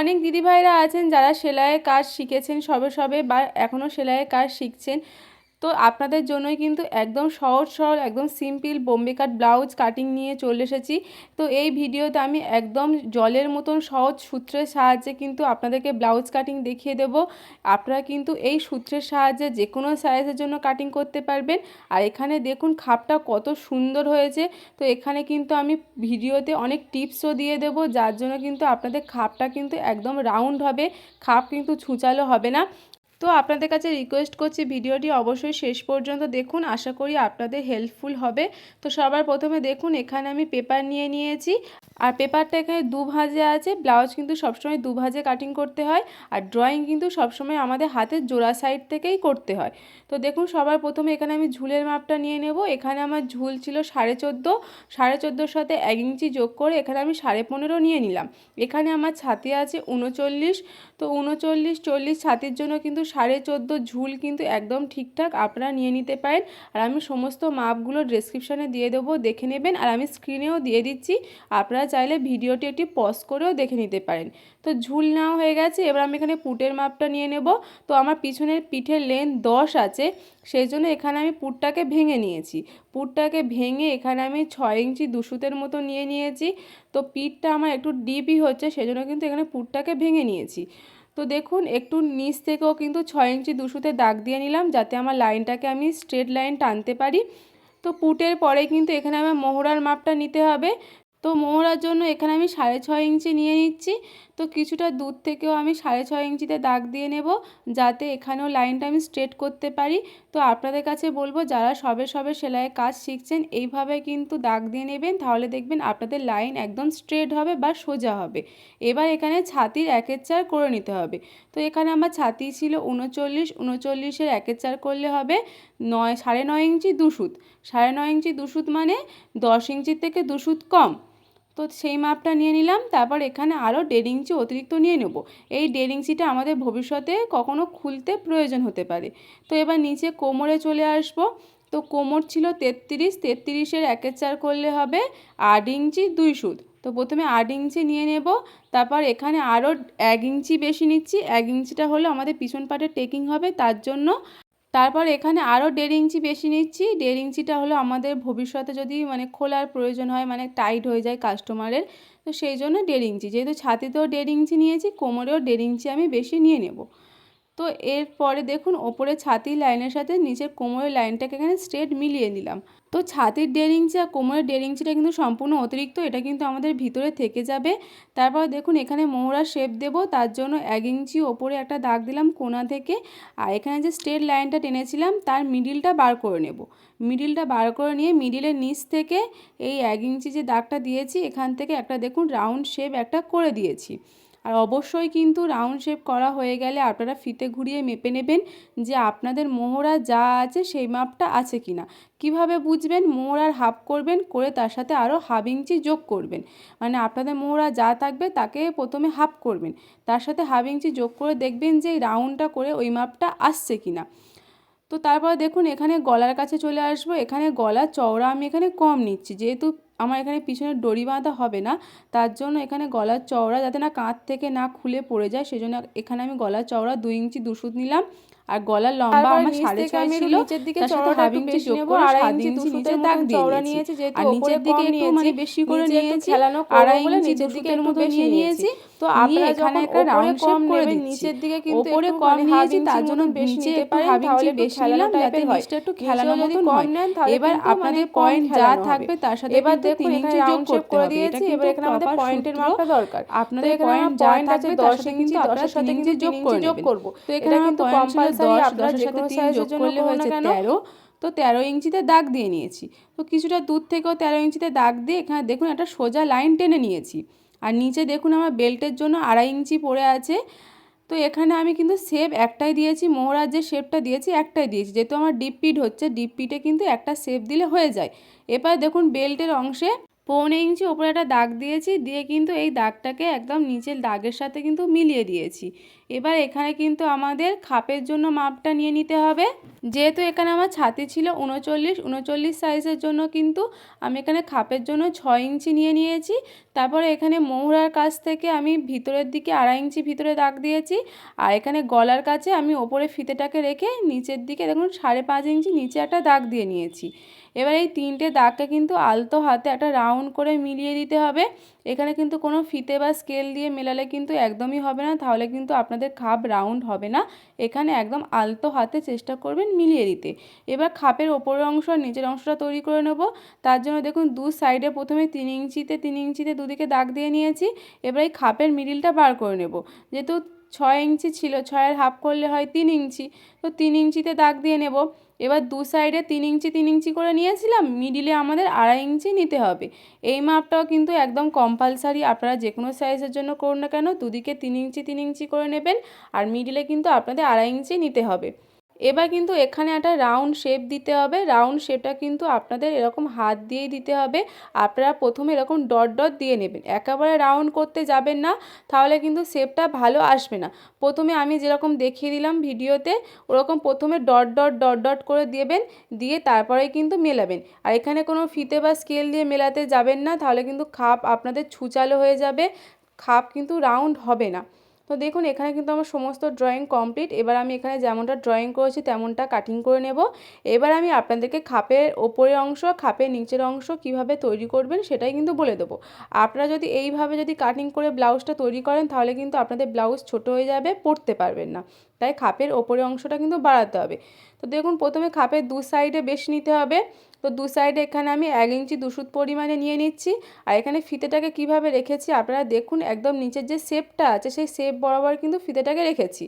অনেক দিদিভাইরা আছেন যারা সেলাইয়ের কাজ শিখেছেন সবে সবে বা এখনও সেলাইয়ের কাজ শিখছেন। তো আপনাদের জন্যই কিন্তু একদম সহজ, সরল, একদম simple Bombay cut blouse cutting নিয়ে চলে এসেছি। তো এই ভিডিওতে আমি একদম জলের মতন সহজ সূত্রের সাহায্যে কিন্তু আপনাদেরকে ব্লাউজ কাটিং দেখিয়ে দেব। আপনারা কিন্তু এই সূত্রের সাহায্যে যে কোনো সাইজের জন্য কাটিং করতে পারবেন। আর এখানে দেখুন খাপটা কত সুন্দর হয়েছে। তো এখানে কিন্তু আমি ভিডিওতে অনেক টিপসও দিয়ে দেব, যার জন্য কিন্তু আপনাদের খাপটা কিন্তু একদম রাউন্ড হবে। খাপ কিন্তু ছুচালো হবে না। তো আপনাদের কাছে রিকোয়েস্ট করছি ভিডিওটি অবশ্যই শেষ পর্যন্ত দেখুন। আশা করি আপনাদের হেল্পফুল হবে। তো সবার প্রথমে দেখুন, এখানে আমি পেপার নিয়ে নিয়েছি। আর পেপারটা এখানে দু ভাজে আছে। ব্লাউজ কিন্তু সবসময় দু ভাজে কাটিং করতে হয় আর ড্রয়িং কিন্তু সবসময় আমাদের হাতের জোড়া সাইড থেকেই করতে হয়। তো দেখুন সবার প্রথমে এখানে আমি ঝুলের মাপটা নিয়ে নেব। এখানে আমার ঝুল ছিল সাড়ে চোদ্দ। সাড়ে চোদ্দোর সাথে এক ইঞ্চি যোগ করে এখানে আমি সাড়ে পনেরো নিয়ে নিলাম। এখানে আমার ছাতি আছে উনচল্লিশ। তো উনচল্লিশ, চল্লিশ ছাতির জন্য কিন্তু সাড়ে চোদ্দ ঝুল কিন্তু একদম ঠিকঠাক আপনারা নিয়ে নিতে পারেন। আর আমি সমস্ত মাপগুলো ডেসক্রিপশানে দিয়ে দেবো, দেখে নেবেন। আর আমি স্ক্রিনেও দিয়ে দিচ্ছি। আপনারা চাইলে ভিডিওটি একটি পজ করেও দেখে নিতে পারেন। তো ঝুল নেওয়া হয়ে গেছে, এবার আমি এখানে পুটের মাপটা নিয়ে নেব। তো আমার পিছনের পিঠের লেন দশ আছে, সেই জন্য এখানে আমি পুটটাকে ভেঙে নিয়েছি। পুটটাকে ভেঙে এখানে আমি ছয় ইঞ্চি দুশুতের মতো নিয়ে নিয়েছি। তো পিঠটা আমার একটু ডিপই হচ্ছে সেজন্য কিন্তু এখানে পুটটাকে ভেঙে নিয়েছি। তো দেখুন, একটু নিচ থেকেও কিন্তু ছয় ইঞ্চি দুশুতে দাগ দিয়ে নিলাম, যাতে আমার লাইনটাকে আমি স্ট্রেট লাইন টানতে পারি। তো পুটের পরে কিন্তু এখানে আমার মোহরার মাপটা নিতে হবে। তো মোহরার জন্য এখানে আমি সাড়ে ছয় ইঞ্চি নিয়ে নিচ্ছি। তো কিছুটা দূর থেকেও আমি সাড়ে ছয় ইঞ্চিতে দাগ দিয়ে নেব যাতে এখানেও লাইনটা আমি স্ট্রেট করতে পারি। তো আপনাদের কাছে বলব, যারা সবে সবে সেলাইয়ের কাজ শিখছেন, এইভাবে কিন্তু দাগ দিয়ে নেবেন। তাহলে দেখবেন আপনাদের লাইন একদম স্ট্রেট হবে বা সোজা হবে। এবার এখানে ছাতির একের চার করে নিতে হবে। তো এখানে আমার ছাতি ছিল উনচল্লিশ, উনচল্লিশের একের চার করলে হবে নয়, সাড়ে নয় ইঞ্চি দুশুত সাড়ে নয় ইঞ্চি দুশুত মানে দশ ইঞ্চির থেকে দুশুত কম। তো সেই মাপটা নিয়ে নিলাম, তারপর এখানে আরও দেড় ইঞ্চি অতিরিক্ত নিয়ে নেব। এই দেড় ইঞ্চিটা আমাদের ভবিষ্যতে কখনো খুলতে প্রয়োজন হতে পারে। তো এবার নিচে কোমরে চলে আসব। তো কোমর ছিল তেত্রিশ, তেত্রিশের একের চার করলে হবে আট ইঞ্চি দুই সুদ তো প্রথমে আট ইঞ্চি নিয়ে নেব, তারপর এখানে আরও এক ইঞ্চি বেশি নিচ্ছি। এক ইঞ্চিটা হলো আমাদের পিছন পাটে টেকিং হবে, তার জন্য তারপর এখানে আরও দেড় ইঞ্চি বেশি নিচ্ছি। দেড় ইঞ্চিটা হলো আমাদের ভবিষ্যতে যদি মানে খোলার প্রয়োজন হয় মানে টাইট হয়ে যায় কাস্টমারের তো সেই জন্য দেড় ইঞ্চি। যেহেতু ছাতিতেও দেড় ইঞ্চি নিয়েছি, কোমরেও দেড় ইঞ্চি আমি বেশি নিয়ে নেব। তো এরপরে দেখুন ওপরে ছাতির লাইনের সাথে নিচের কোমরের লাইনটাকে এখানে স্ট্রেট মিলিয়ে নিলাম। তো ছাতির ইঞ্চি আর কোমরের দেড় ইঞ্চিটা কিন্তু সম্পূর্ণ অতিরিক্ত, এটা কিন্তু আমাদের ভিতরে থেকে যাবে। তারপর দেখুন, এখানে মোহরা শেপ দেব, তার জন্য এক ইঞ্চি ওপরে একটা দাগ দিলাম কোনা থেকে। আর এখানে যে স্ট্রেট লাইনটা টেনেছিলাম, তার মিডিলটা বার করে নেব। মিডিলটা বার করে নিয়ে মিডিলের নিচ থেকে এই এক ইঞ্চি যে দাগটা দিয়েছি, এখান থেকে একটা দেখুন রাউন্ড শেপ একটা করে দিয়েছি। আর অবশ্যই কিন্তু রাউন্ড শেপ করা হয়ে গেলে আপনারা ফিতে ঘুরিয়ে মেপে নেবেন যে আপনাদের মোহরা যা আছে সেই মাপটা আছে কি না কীভাবে বুঝবেন? মোহরার হাফ করবেন, করে তার সাথে আরও হাফ ইঞ্চি যোগ করবেন। মানে আপনাদের মোহরা যা থাকবে তাকে প্রথমে হাফ করবেন। তার সাথে হাফ ইঞ্চি যোগ করে দেখবেন যে রাউন্ডটা করে ওই মাপটা আসছে কি না তো তারপর দেখুন, এখানে গলার কাছে চলে আসব। এখানে গলা চওড়া আমি এখানে কম নিচ্ছি। যেহেতু আমার এখানে পিছনে দড়ি বাঁধা হবে না। তার জন্য এখানে গলার চওড়া যাতে না কাঁধ থেকে না খুলে পড়ে যায়, সেজন্য এখানে আমি গলার চওড়া দুই ইঞ্চি দুশুদ নিলাম। আর গলার লম্বা আমার সাড়ে ছয় ছিল নিচের দিকে চওড়াটা একটু বেশি নেব আড়াই ইঞ্চি নিচে দাগ দিয়ে নিয়েছি যেহেতু আর নিচের দিকে একটু মানে বেশি করে নিয়েছি খেলানো আড়াই ইঞ্চি নিচের দিকে এর মতো নিয়ে নিয়েছি। তো আপনারা এখানে একটা রাউন্ড কম নেবেন নিচের দিকে কিন্তু উপরে কম নিয়েছি তার জন্য বেশি নিতে পারেন তাহলে বেশি নিলাম যাতে নিচটা একটু খেলানো মতো কম নেন এবার আপনাদের পয়েন্ট যা থাকবে তার সাথে এবার দেখুন এখানে রাউন্ড শেপ করে দিয়েছি এবার এখানে আমাদের পয়েন্টের মাপটা দরকার আপনাদের পয়েন্ট যা থাকবে 10 ইঞ্চি 10 সাথে ইঞ্চি যোগ যোগ করব তো এখানে কিন্তু কম্পালসারি আপনারা যে কোনো সাইজের জন্য করলে হয়েছে তো তেরো ইঞ্চিতে দাগ দিয়ে নিয়েছি। তো কিছুটা দূর থেকেও তেরো ইঞ্চিতে দাগ দিয়ে এখানে দেখুন একটা সোজা লাইন টেনে নিয়েছি। আর নিচে দেখুন আমার বেল্টের জন্য আড়াই ইঞ্চি পড়ে আছে। তো এখানে আমি কিন্তু শেপ একটাই দিয়েছি মোহরার যে শেপটা দিয়েছি একটাই দিয়েছি। যেহেতু আমার ডিপ পিট হচ্ছে ডিপ পিটে কিন্তু একটা শেপ দিলে হয়ে যায়। এবার দেখুন বেল্টের অংশে পৌনে ইঞ্চি ওপরে একটা দাগ দিয়েছি, দিয়ে কিন্তু এই দাগটাকে একদম নিচের দাগের সাথে কিন্তু মিলিয়ে দিয়েছি। এবার এখানে কিন্তু আমাদের খাপের জন্য মাপটা নিয়ে নিতে হবে। যেহেতু এখানে আমার ছাতি ছিল উনচল্লিশ উনচল্লিশ সাইজের জন্য কিন্তু আমি এখানে খাপের জন্য ছয় ইঞ্চি নিয়ে নিয়েছি। তারপরে এখানে মোহরার কাছ থেকে আমি ভিতরের দিকে আড়াই ইঞ্চি ভিতরে দাগ দিয়েছি। আর এখানে গলার কাছে আমি ওপরে ফিতেটাকে রেখে নিচের দিকে দেখুন সাড়ে পাঁচ ইঞ্চি নিচে একটা দাগ দিয়ে নিয়েছি। এবার এই তিনটে দাগকে কিন্তু আলতো হাতে একটা রাউন্ড করে মিলিয়ে দিতে হবে। এখানে কিন্তু কোনো ফিতে বা স্কেল দিয়ে মেলালে কিন্তু একদমই হবে না, তাহলে কিন্তু আপনাদের খাপ রাউন্ড হবে না। এখানে একদম আলতো হাতে চেষ্টা করবেন মিলিয়ে দিতে। এবার খাপের ওপরের অংশ আর নিচের অংশটা তৈরি করে নেব। তার জন্য দেখুন, দু সাইডে প্রথমে তিন ইঞ্চিতে তিন ইঞ্চিতে দুদিকে দাগ দিয়ে নিয়েছি। এবার এই খাপের মিডিলটা বার করে নেব। যেহেতু ছয় ইঞ্চি ছিল, ছয়ের হাফ করলে হয় তিন ইঞ্চি। তো তিন ইঞ্চিতে দাগ দিয়ে নেব। এবার দু সাইডে তিন ইঞ্চি তিন ইঞ্চি করে নিয়েছিলাম মিডিলে আমাদের আড়াই ইঞ্চি নিতে হবে। এই মাপটাও কিন্তু একদম কম্পালসারি আপনারা যে কোনো সাইজের জন্য করুন না কেন, দুদিকে তিন ইঞ্চি তিন ইঞ্চি করে নেবেন, আর মিডিলে কিন্তু আপনাদের আড়াই ইঞ্চি নিতে হবে। এবার কিন্তু এখানে একটা রাউন্ড শেপ দিতে হবে। রাউন্ড শেপটা কিন্তু আপনাদের এরকম হাত দিয়েই দিতে হবে। আপনারা প্রথমে এরকম ডট ডট দিয়ে নেবেন। একেবারে রাউন্ড করতে যাবেন না, তাহলে কিন্তু শেপটা ভালো আসবে না। প্রথমে আমি যেরকম দেখিয়ে দিলাম ভিডিওতে, ওরকম প্রথমে ডট ডট ডট ডট করে দেবেন, দিয়ে তারপরে কিন্তু মেলাবেন। আর এখানে কোনো ফিতে বা স্কেল দিয়ে মেলাতে যাবেন না, তাহলে কিন্তু খাপ আপনাদের ছুচালো হয়ে যাবে। খাপ কিন্তু রাউন্ড হবে না। তো দেখুন, এখানে কিন্তু আমার সমস্ত ড্রয়িং কমপ্লিট এবার আমি এখানে যেমনটা ড্রয়িং করেছি, তেমনটা কাটিং করে নেব। এবার আমি আপনাদেরকে খাপের ওপরের অংশ, খাপের নিচের অংশ কীভাবে তৈরি করবেন সেটাই কিন্তু বলে দেবো। আপনারা যদি এইভাবে যদি কাটিং করে ব্লাউজটা তৈরি করেন, তাহলে কিন্তু আপনাদের ব্লাউজ ছোট হয়ে যাবে পরতে পারবেন না। তাই খাপের ওপরের অংশটা কিন্তু বাড়াতে হবে। তো দেখুন, প্রথমে খাপের দু সাইডে বেশ নিতে হবে। তো দু সাইডে এখানে আমি এক ইঞ্চি দুশুদ পরিমাণে নিয়ে নিচ্ছি। আর এখানে ফিতেটাকে কীভাবে রেখেছি আপনারা দেখুন, একদম নিচের যে শেপটা আছে, সেই শেপ বরাবর কিন্তু ফিতেটাকে রেখেছি।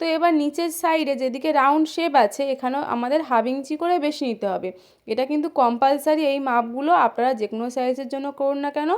তো এবার নিচের সাইডে যেদিকে রাউন্ড শেপ আছে, এখানেও আমাদের হাফ ইঞ্চি করে বেশি নিতে হবে। এটা কিন্তু কম্পালসারি এই মাপগুলো আপনারা যে কোনো সাইজের জন্য করুন না কেন,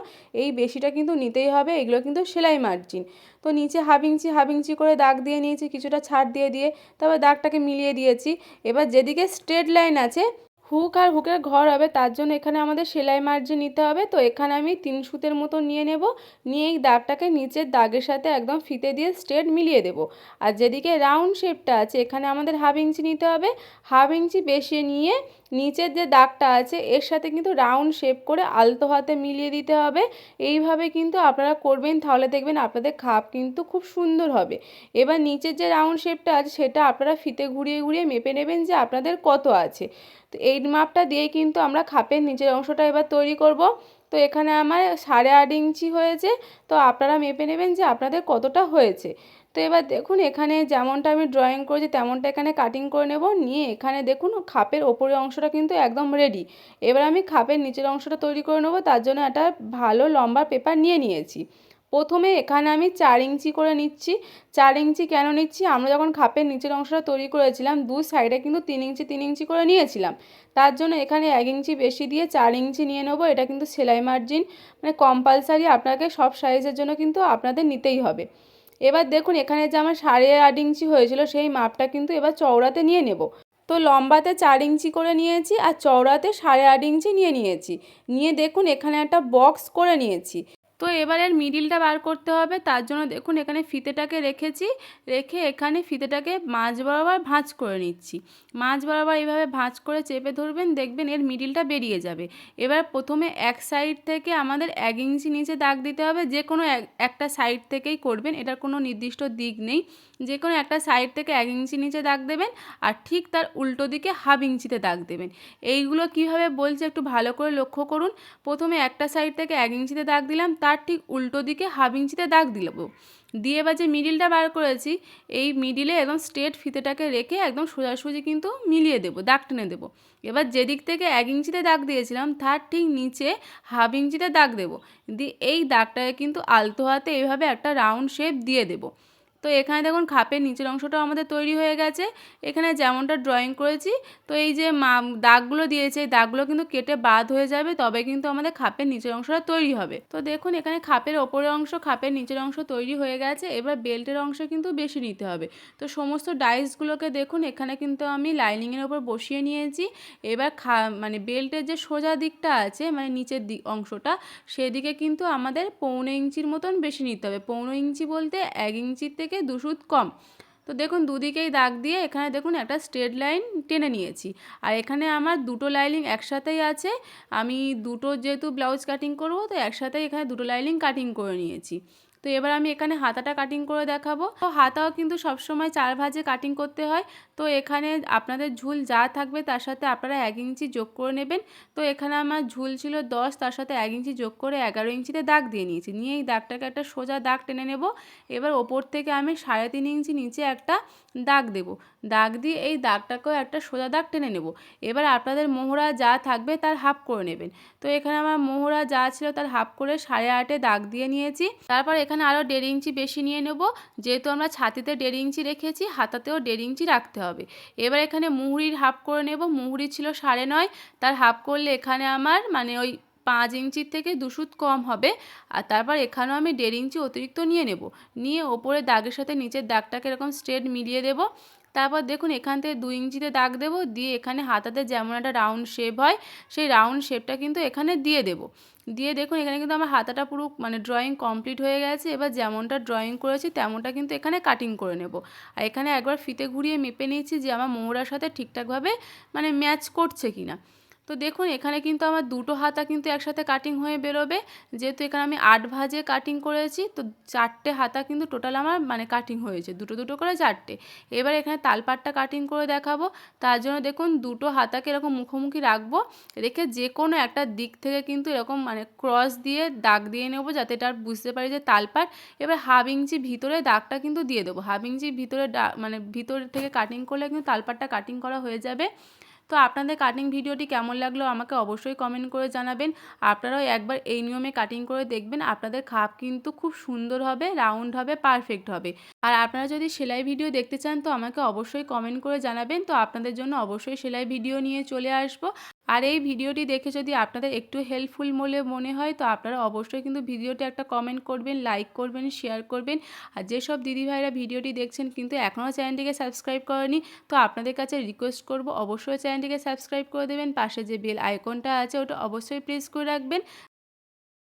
এই বেশিটা কিন্তু নিতেই হবে, এগুলো কিন্তু সেলাই মার্জিন তো নিচে হাফ ইঞ্চি হাফ ইঞ্চি করে দাগ দিয়ে নিয়েছি, কিছুটা ছাড় দিয়ে দিয়ে তারপর দাগটাকে মিলিয়ে দিয়েছি। এবার যেদিকে স্ট্রেট লাইন আছে হুক আর হুকের ঘর হবে, তার জন্য এখানে আমাদের সেলাই মার্জিন নিতে হবে। তো এখানে আমি তিন সুতের মতো নিয়ে নেব। নিয়ে এই দাগটাকে নিচের দাগের সাথে একদম ফিতে দিয়ে স্ট্রেট মিলিয়ে দেব। আর যেদিকে রাউন্ড শেপটা আছে, এখানে আমাদের হাফ ইঞ্চি নিতে হবে। হাফ ইঞ্চি বেশি নিয়ে নিচের যে দাগটা আছে, এর সাথে কিন্তু রাউন্ড শেপ করে আলতো হাতে মিলিয়ে দিতে হবে। এইভাবে কিন্তু আপনারা করবেন, তাহলে দেখবেন আপনাদের খাপ কিন্তু খুব সুন্দর হবে। এবার নিচের যে রাউন্ড শেপটা আছে, সেটা আপনারা ফিতে ঘুরিয়ে ঘুরিয়ে মেপে নেবেন যে আপনাদের কত আছে। তো এই মাপটা দিয়েই কিন্তু আমরা খাপের নিচের অংশটা এবার তৈরি করব। তো এখানে আমার সাড়ে আট ইঞ্চি হয়েছে। তো আপনারা মেপে নেবেন যে আপনাদের কতটা হয়েছে। তো এবার দেখুন, এখানে যেমনটা আমি ড্রয়িং করেছি, তেমনটা এখানে কাটিং করে নেব। নিয়ে এখানে দেখুন, খাপের ওপরের অংশটা কিন্তু একদম রেডি এবার আমি খাপের নিচের অংশটা তৈরি করে নেব, তার জন্য একটা ভালো লম্বা পেপার নিয়ে নিয়েছি। প্রথমে এখানে আমি চার ইঞ্চি করে নিচ্ছি। চার ইঞ্চি কেন নিচ্ছি? আমরা যখন খাপের নিচের অংশটা তৈরি করেছিলাম, দু সাইডে কিন্তু তিন ইঞ্চি তিন ইঞ্চি করে নিয়েছিলাম। তার জন্য এখানে এক ইঞ্চি বেশি দিয়ে চার ইঞ্চি নিয়ে নেব। এটা কিন্তু সেলাই মার্জিন মানে কম্পালসারি আপনাকে সব সাইজের জন্য কিন্তু আপনাদের নিতেই হবে। এবার দেখুন, এখানে যে আমার সাড়ে আট ইঞ্চি হয়েছিল, সেই মাপটা কিন্তু এবার চওড়াতে নিয়ে নেব। তো লম্বাতে চার ইঞ্চি করে নিয়েছি আর চওড়াতে সাড়ে আট ইঞ্চি নিয়ে নিয়েছি। নিয়ে দেখুন, এখানে একটা বক্স করে নিয়েছি। তো এবার এর মিডিলটা বার করতে হবে। তার জন্য দেখুন এখানে ফিতেটাকে রেখেছি। রেখে এখানে ফিতেটাকে মাঝ বরাবর ভাঁজ করে নিচ্ছি। মাঝ বরাবর এইভাবে ভাঁজ করে চেপে ধরবেন, দেখবেন এর মিডিলটা বেরিয়ে যাবে। এবার প্রথমে এক সাইড থেকে আমাদের এক ইঞ্চি নিচে দাগ দিতে হবে। যে কোনো একটা সাইড থেকেই করবেন, এটার কোনো নির্দিষ্ট দিক নেই। যে কোনো একটা সাইড থেকে এক ইঞ্চি নিচে দাগ দেবেন আর ঠিক তার উল্টো দিকে হাফ ইঞ্চিতে দাগ দেবেন। এইগুলো কীভাবে বলছে একটু ভালো করে লক্ষ্য করুন। প্রথমে একটা সাইড থেকে এক ইঞ্চিতে দাগ দিলাম তার ঠিক উল্টো দিকে হাফ ইঞ্চিতে দাগ দিলাম দিয়ে এবার যে মিডিলটা বার করেছি, এই মিডিলে একদম স্ট্রেট ফিতেটাকে রেখে একদম সোজাসুজি কিন্তু মিলিয়ে দেবো, দাগ টেনে দেবো। এবার যেদিক থেকে এক ইঞ্চিতে দাগ দিয়েছিলাম, তার ঠিক নিচে হাফ ইঞ্চিতে দাগ দেবো। দিয়ে এই দাগটাকে কিন্তু আলতো হাতে এইভাবে একটা রাউন্ড শেপ দিয়ে দেবো। তো এখানে দেখুন খাপের নিচের অংশটাও আমাদের তৈরি হয়ে গেছে। এখানে যেমনটা ড্রয়িং করেছি, তো এই যে মা, দাগগুলো দিয়েছে, এই দাগগুলো কিন্তু কেটে বাদ হয়ে যাবে, তবে কিন্তু আমাদের খাপের নিচের অংশটা তৈরি হবে। তো দেখুন এখানে খাপের ওপরের অংশ, খাপের নিচের অংশ তৈরি হয়ে গেছে, এবার বেল্টের অংশ কিন্তু বেশি নিতে হবে। তো সমস্ত ডাইসগুলোকে দেখুন, এখানে কিন্তু আমি লাইনিংয়ের ওপর বসিয়ে নিয়েছি। এবার খা মানে বেল্টের যে সোজা দিকটা আছে মানে নিচের দিক অংশটা, সেদিকে কিন্তু আমাদের পৌনে ইঞ্চির মতন বেশি নিতে হবে। পৌনে ইঞ্চি বলতে এক ইঞ্চির থেকে দু সুত কম। তো দেখুন, দুদিকেই দাগ দিয়ে এখানে দেখুন একটা স্ট্রেট লাইন টেনে নিয়েছি। আর এখানে আমার দুটো লাইনিং একসাথেই আছে। আমি দুটো যেহেতু ব্লাউজ কাটিং করব, তো একসাথেই এখানে দুটো লাইনিং কাটিং করে নিয়েছি। এবার আমি এখানে হাতাটা কাটিং করে দেখাবো। তো হাতাও কিন্তু সবসময় চার ভাজে কাটিং করতে হয়। তো এখানে আপনাদের ঝুল যা থাকবে তার সাথে আপনারা এক ইঞ্চি যোগ করে নেবেন। তো এখানে আমার ঝুল ছিল দশ, তার সাথে এক ইঞ্চি যোগ করে এগারো ইঞ্চিতে দাগ দিয়ে নিয়েছি। নিয়ে এই দাগটাকে একটা সোজা দাগ টেনে নেব। এবার ওপর থেকে আমি সাড়ে তিন ইঞ্চি নিচে একটা দাগ দেব। দাগ দিয়ে এই দাগটাকেও একটা সোজা দাগ টেনে নেব। এবার আপনাদের মোহরা যা থাকবে তার হাফ করে নেবেন। তো এখানে আমার মোহরা যা ছিল তার হাফ করে সাড়ে আটে দাগ দিয়ে নিয়েছি। তারপর এখানে আরও দেড় ইঞ্চি বেশি নিয়ে নেব। যেহেতু আমরা ছাতিতে দেড় ইঞ্চি রেখেছি, হাতাতেও দেড় ইঞ্চি রাখতে হবে। এবার এখানে মুহুরির হাফ করে নেব। মুহুরি ছিল সাড়ে নয়, তার হাফ করলে এখানে আমার মানে ওই পাঁচ ইঞ্চির থেকে দুশুত কম হবে। আর তারপর এখানেও আমি দেড় ইঞ্চি অতিরিক্ত নিয়ে নেব। নিয়ে ওপরে দাগের সাথে নিচের দাগটাকে এরকম স্ট্রেট মিলিয়ে দেবো। তারপর দেখুন এখান থেকে দু ইঞ্চিতে দাগ দেবো, দিয়ে এখানে হাতাতে যেমন একটা রাউন্ড শেপ হয়, সেই রাউন্ড শেপটা কিন্তু এখানে দিয়ে দেবো। দিয়ে দেখুন এখানে কিন্তু আমার হাতাটা পুরো মানে ড্রয়িং কমপ্লিট হয়ে গেছে, এবার যেমনটা ড্রয়িং করেছি তেমনটা কিন্তু এখানে কাটিং করে নেব। আর এখানে একবার ফিতে ঘুরিয়ে মেপে নিয়েছি যে আমার মোহরার সাথে ঠিকঠাকভাবে মানে ম্যাচ করছে কি না তো দেখুন, এখানে কিন্তু আমার দুটো হাতা কিন্তু একসাথে কাটিং হয়ে বেরোবে। যেহেতু এখানে আমি আট ভাজে কাটিং করেছি, তো চারটে হাতা কিন্তু টোটাল আমার মানে কাটিং হয়েছে। দুটো দুটো করে চারটে। এবার এখানে তালপাটটা কাটিং করে দেখাবো। তার জন্য দেখুন, দুটো হাতাকে এরকম মুখোমুখি রাখব। রেখে যে কোনো একটা দিক থেকে কিন্তু এরকম মানে ক্রস দিয়ে দাগ দিয়ে নেব যাতে এটা আর বুঝতে পারি যে তালপাট এবার হাফ ইঞ্চি ভিতরে দাগটা কিন্তু দিয়ে দেবো। হাফ ইঞ্চি ভিতরে মানে ভিতর থেকে কাটিং করলে কিন্তু তালপাটটা কাটিং করা হয়ে যাবে। তো আপনাদের কাটিং ভিডিওটি কেমন লাগল আমাকে অবশ্যই কমেন্ট করে জানাবেন। আপনারাও একবার এই নিয়মে কাটিং করে দেখবেন, আপনাদের খাপ কিন্তু খুব সুন্দর হবে রাউন্ড হবে পারফেক্ট হবে। আর আপনারা যদি সেলাই ভিডিও দেখতে চান তো আমাকে অবশ্যই কমেন্ট করে জানাবেন। তো আপনাদের জন্য অবশ্যই সেলাই ভিডিও নিয়ে চলে আসব। আর এই ভিডিওটি দেখে যদি আপনাদের একটু হেল্পফুল বলে মনে হয়, তো আপনারা অবশ্যই কিন্তু ভিডিওটি একটা কমেন্ট করবেন লাইক করবেন শেয়ার করবেন। আর যেসব দিদিভাইরা ভিডিওটি দেখছেন কিন্তু এখনও চ্যানেলটিকে সাবস্ক্রাইব করেনি, তো আপনাদের কাছে রিকোয়েস্ট করব, অবশ্যই চ্যানেলটিকে সাবস্ক্রাইব করে দেবেন। পাশে যে বেল আইকনটা আছে, ওটা অবশ্যই প্রেস করে রাখবেন।